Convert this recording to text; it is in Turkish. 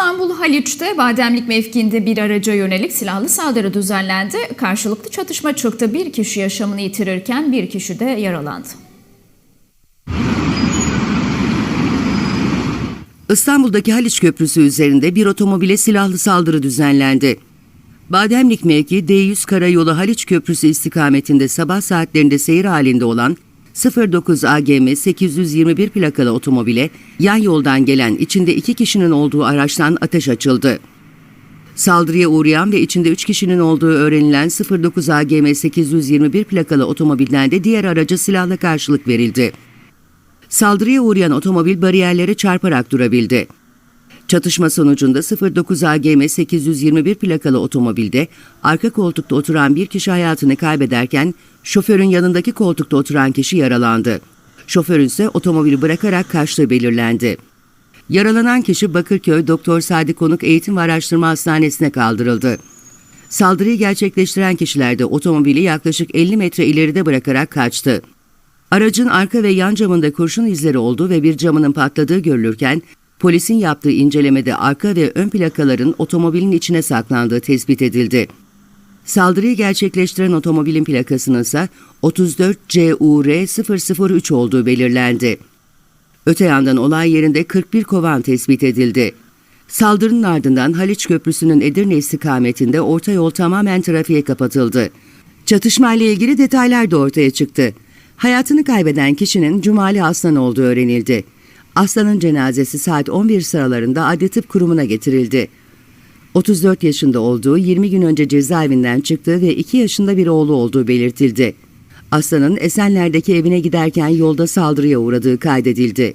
İstanbul Haliç'te Bademlik mevkiinde bir araca yönelik silahlı saldırı düzenlendi. Karşılıklı çatışma çıktı. Bir kişi yaşamını yitirirken bir kişi de yaralandı. İstanbul'daki Haliç Köprüsü üzerinde bir otomobile silahlı saldırı düzenlendi. Bademlik mevki D100 Karayolu Haliç Köprüsü istikametinde sabah saatlerinde seyir halinde olan 09 AGM 821 plakalı otomobile yan yoldan gelen içinde iki kişinin olduğu araçtan ateş açıldı. Saldırıya uğrayan ve içinde 3 kişinin olduğu öğrenilen 09 AGM 821 plakalı otomobilden de diğer araca silahla karşılık verildi. Saldırıya uğrayan otomobil bariyerlere çarparak durabildi. Çatışma sonucunda 09 AGM 821 plakalı otomobilde arka koltukta oturan bir kişi hayatını kaybederken şoförün yanındaki koltukta oturan kişi yaralandı. Şoförün ise otomobili bırakarak kaçtığı belirlendi. Yaralanan kişi Bakırköy Doktor Sadi Konuk Eğitim ve Araştırma Hastanesi'ne kaldırıldı. Saldırıyı gerçekleştiren kişiler de otomobili yaklaşık 50 metre ileride bırakarak kaçtı. Aracın arka ve yan camında kurşun izleri olduğu ve bir camının patladığı görülürken, polisin yaptığı incelemede arka ve ön plakaların otomobilin içine saklandığı tespit edildi. Saldırıyı gerçekleştiren otomobilin plakasının ise 34 CUR 003 olduğu belirlendi. Öte yandan olay yerinde 41 kovan tespit edildi. Saldırının ardından Haliç Köprüsü'nün Edirne istikametinde orta yol tamamen trafiğe kapatıldı. Çatışma ile ilgili detaylar da ortaya çıktı. Hayatını kaybeden kişinin Cumali Aslan olduğu öğrenildi. Aslan'ın cenazesi saat 11 sıralarında Adli Tıp Kurumu'na getirildi. 34 yaşında olduğu 20 gün önce cezaevinden çıktığı ve 2 yaşında bir oğlu olduğu belirtildi. Aslan'ın Esenler'deki evine giderken yolda saldırıya uğradığı kaydedildi.